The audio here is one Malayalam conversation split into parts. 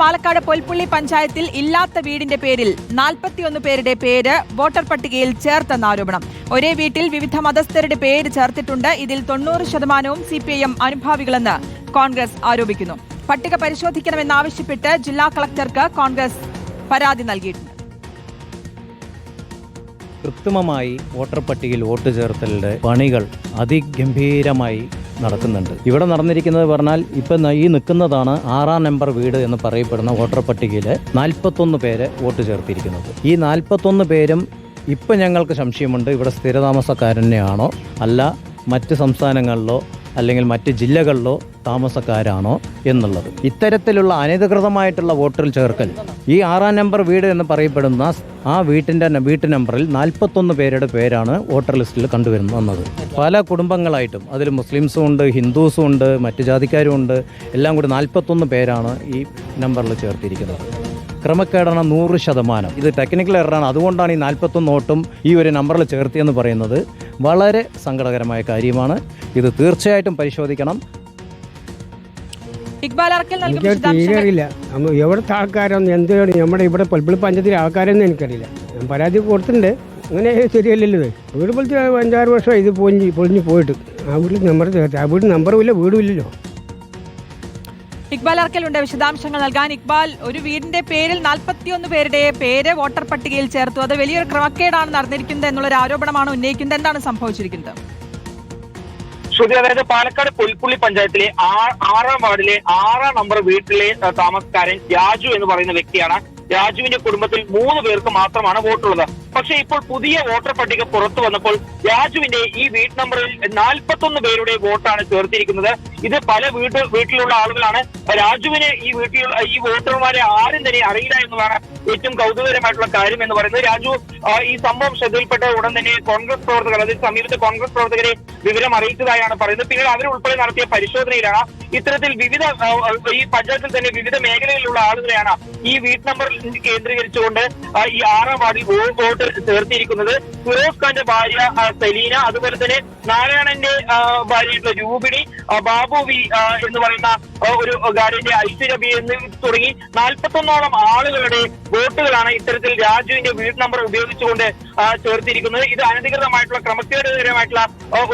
പാലക്കാട് പൊൽപ്പുള്ളി പഞ്ചായത്തിൽ ഇല്ലാത്ത വീടിന്റെ പേരിൽ നാൽപ്പത്തിയൊന്ന് പേരുടെ പേര് വോട്ടർ പട്ടികയിൽ ചേർത്തെന്ന ആരോപണം. ഒരേ വീട്ടിൽ വിവിധ മതസ്ഥരുടെ പേര് ചേർത്തിട്ടുണ്ട്. ഇതിൽ തൊണ്ണൂറ് ശതമാനവും സി പി ഐ എം അനുഭാവികളെന്ന് കോൺഗ്രസ് ആരോപിക്കുന്നു. പട്ടിക പരിശോധിക്കണമെന്നാവശ്യപ്പെട്ട് ജില്ലാ കളക്ടർക്ക് കോൺഗ്രസ് പരാതി നൽകിയിട്ടുണ്ട്. കൃത്രിമമായി വോട്ടർ പട്ടികയിൽ വോട്ട് ചേർത്തലിന്റെ പണികൾ അതിഗംഭീരമായി നടക്കുന്നുണ്ട്. ഇവിടെ നടന്നിരിക്കുന്നത് പറഞ്ഞാൽ ഇപ്പം ഈ നിൽക്കുന്നതാണ് ആറാം നമ്പർ വീട് എന്ന് പറയപ്പെടുന്ന വോട്ടർ പട്ടികയിൽ നാൽപ്പത്തൊന്ന് പേര് വോട്ട് ചേർത്തിരിക്കുന്നത്. ഈ നാൽപ്പത്തൊന്ന് പേരും ഇപ്പം ഞങ്ങൾക്ക് സംശയമുണ്ട്. ഇവിടെ സ്ഥിരതാമസക്കാരനെയാണോ? അല്ല മറ്റ് സംസ്ഥാനങ്ങളിലോ അല്ലെങ്കിൽ മറ്റ് ജില്ലകളിലോ താമസക്കാരാണോ എന്നുള്ളത്. ഇത്തരത്തിലുള്ള അനധികൃതമായിട്ടുള്ള വോട്ടിൽ ചേർക്കൽ. ഈ ആറാം നമ്പർ വീട് എന്ന് പറയപ്പെടുന്ന ആ വീട്ടിന്റെ വീട്ട് നമ്പറിൽ നാൽപ്പത്തൊന്ന് പേരുടെ പേരാണ് വോട്ടർ ലിസ്റ്റിൽ കണ്ടുവരുന്നത് പല കുടുംബങ്ങളായിട്ടും അതിൽ മുസ്ലിംസും ഉണ്ട് ഹിന്ദുസും ഉണ്ട് മറ്റ് ജാതിക്കാരും ഉണ്ട്. എല്ലാം കൂടി നാൽപ്പത്തൊന്ന് പേരാണ് ഈ നമ്പറിൽ ചേർത്തിരിക്കുന്നത്. ക്രമക്കേടാണ് നൂറ് ശതമാനം. ഇത് ടെക്നിക്കൽ എററാണ്. അതുകൊണ്ടാണ് ഈ നാൽപ്പത്തൊന്ന് വോട്ടും ഈ ഒരു നമ്പറിൽ ചേർത്തിയെന്ന് പറയുന്നത്. വളരെ സങ്കടകരമായ കാര്യമാണ്. ഇത് തീർച്ചയായിട്ടും പരിശോധിക്കണം. ഇക്ബാൽ അറക്കൽ എനിക്ക് തീരെ അറിയില്ല നമ്മ എവിടുത്തെ ആൾക്കാരൊന്നും എന്താണ് നമ്മുടെ ഇവിടെ പൊൽപ്പിളി പഞ്ചായത്തിലെ ആൾക്കാരൊന്നും എനിക്കറിയില്ല. ഞാൻ പരാതി കൊടുത്തിട്ടുണ്ട്. അങ്ങനെ ശരിയല്ലല്ലോ ഇത്. വീട് പൊളിച്ച് അഞ്ചാറ് വർഷം ഇത് പൊളിഞ്ഞ് പൊളിഞ്ഞ് പോയിട്ട്. ആ വീട്ടിൽ നമ്പർ ചേർത്ത് ആ വീട്ടിൽ നമ്പറും ഇല്ല വീടും ഇല്ലല്ലോ. ഇക്ബാൽ അർക്കലുണ്ട് വിശദാംശങ്ങൾ നൽകാൻ ഇക്ബാൽ ഒരു വീടിന്റെ പേരിൽ നാൽപ്പത്തിയൊന്ന് പേരുടെ പേര് വോട്ടർ പട്ടികയിൽ ചേർത്തു. അത് വലിയൊരു ക്രമക്കേടാണ് നടന്നിരിക്കുന്നത് എന്നുള്ളൊരു ആരോപണമാണ് ഉന്നയിക്കുന്നത്. എന്താണ് സംഭവിച്ചിരിക്കുന്നത്? ശ്രുതി അതായത് പാലക്കാട് പുൽപ്പുള്ളി പഞ്ചായത്തിലെ ആറാം വാർഡിലെ ആറാം നമ്പർ വീട്ടിലെ താമസക്കാരൻ രാജു എന്ന് പറയുന്ന വ്യക്തിയാണ് രാജുവിന്റെ കുടുംബത്തിൽ മൂന്ന് പേർക്ക് മാത്രമാണ് വോട്ടുള്ളത്. പക്ഷേ ഇപ്പോൾ പുതിയ വോട്ടർ പട്ടിക പുറത്തു വന്നപ്പോൾ രാജുവിന്റെ ഈ വീട്ട് നമ്പറിൽ നാൽപ്പത്തൊന്ന് പേരുടെ വോട്ടാണ് ചേർത്തിരിക്കുന്നത്. ഇത് പല വീട്ട് വീട്ടിലുള്ള ആളുകളാണ്. രാജുവിനെ ഈ വീട്ടിൽ ഈ വോട്ടർമാരെ ആരും തന്നെ അറിയില്ല എന്നതാണ് ഏറ്റവും കൗതുകകരമായിട്ടുള്ള കാര്യം എന്ന് പറയുന്നത്. രാജു ഈ സംഭവം ശ്രദ്ധയിൽപ്പെട്ട ഉടൻ തന്നെ കോൺഗ്രസ് പ്രവർത്തകർ അതായത് സമീപത്തെ കോൺഗ്രസ് പ്രവർത്തകരെ വിവരം അറിയിച്ചതായാണ് പറയുന്നത്. പിന്നീട് അവരുൾപ്പെടെ നടത്തിയ പരിശോധനയിലാണ് ഇത്തരത്തിൽ വിവിധ ഈ പഞ്ചായത്തിൽ തന്നെ വിവിധ മേഖലയിലുള്ള ആളുകളെയാണ് ഈ വീട്ട് നമ്പർ കേന്ദ്രീകരിച്ചുകൊണ്ട് ഈ ആറാം വാർഡിൽ വോട്ട് ചേർത്തിരിക്കുന്നത്. ഫിറോസ് ഖാന്റെ ഭാര്യ സലീന അതുപോലെ തന്നെ നാരായണന്റെ ഭാര്യയായിട്ടുള്ള രൂപിണി ബാബു വി എന്ന് പറയുന്ന ഒരു ഗാർഡിന്റെ ഐശ്വര്യ ബി എന്ന് തുടങ്ങി നാൽപ്പത്തൊന്നോളം ആളുകളുടെ വോട്ടുകളാണ് ഇത്തരത്തിൽ രാജുവിന്റെ വീട്ട് നമ്പർ ഉപയോഗിച്ചുകൊണ്ട് ചേർത്തിരിക്കുന്നത്. ഇത് അനധികൃതമായിട്ടുള്ള ക്രമക്കേടുകരമായിട്ടുള്ള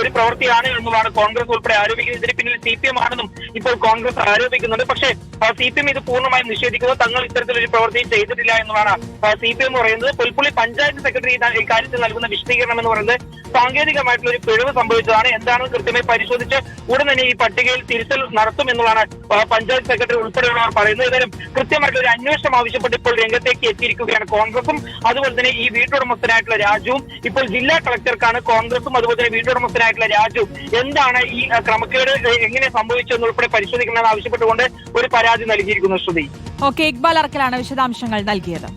ഒരു പ്രവൃത്തിയാണ് എന്നുമാണ് കോൺഗ്രസ് ഉൾപ്പെടെ ആരോപിക്കുന്നത്. ഇതിന് പിന്നിൽ സി പി എം ആണെന്നും ഇപ്പോൾ കോൺഗ്രസ് ആരോപിക്കുന്നുണ്ട്. പക്ഷേ സി പി എം ഇത് പൂർണമായും നിഷേധിക്കുന്നത് തങ്ങൾ ഇത്തരത്തിലൊരു പ്രവൃത്തി ചെയ്തിട്ടില്ല എന്നതാണ് സി പി എം പറയുന്നത്. പുൽപ്പുള്ളി പഞ്ചായത്ത് സെക്രട്ടറി ഇക്കാര്യത്തിൽ നൽകുന്ന വിശദീകരണം എന്ന് പറയുന്നത് സാങ്കേതികമായിട്ടുള്ള ഒരു പിഴവ് സംഭവിച്ചതാണ്. എന്താണെന്ന് കൃത്യമായി പരിശോധിച്ച് ഉടൻ തന്നെ ഈ പട്ടികയിൽ തിരുത്തൽ നടത്തും എന്നുള്ളതാണ് പഞ്ചായത്ത് സെക്രട്ടറി ഉൾപ്പെടെയുള്ളവർ പറയുന്നത്. ഏതായാലും കൃത്യമായിട്ടുള്ള ഒരു അന്വേഷണം ആവശ്യപ്പെട്ട് ഇപ്പോൾ രംഗത്തേക്ക് എത്തിയിരിക്കുകയാണ് കോൺഗ്രസും അതുപോലെ തന്നെ ഈ വീട്ടുടമസ്ഥനായിട്ടുള്ള രാജുവും. ഇപ്പോൾ ജില്ലാ കളക്ടർക്കാണ് കോൺഗ്രസും അതുപോലെ തന്നെ വീട്ടുടമസ്ഥനായിട്ടുള്ള രാജുവും എന്താണ് ഈ ക്രമക്കേട്? എങ്ങനെ സംഭവിച്ചു എന്നുൾപ്പെടെ പരിശോധിക്കണമെന്ന് ആവശ്യപ്പെട്ടുകൊണ്ട് ഒരു പരാതി നൽകിയിരിക്കുന്നു ശ്രുതി. ഓക്കെ ഇക്ബാൽ അറക്കലാണ് വിശദാംശങ്ങൾ നൽകിയത്.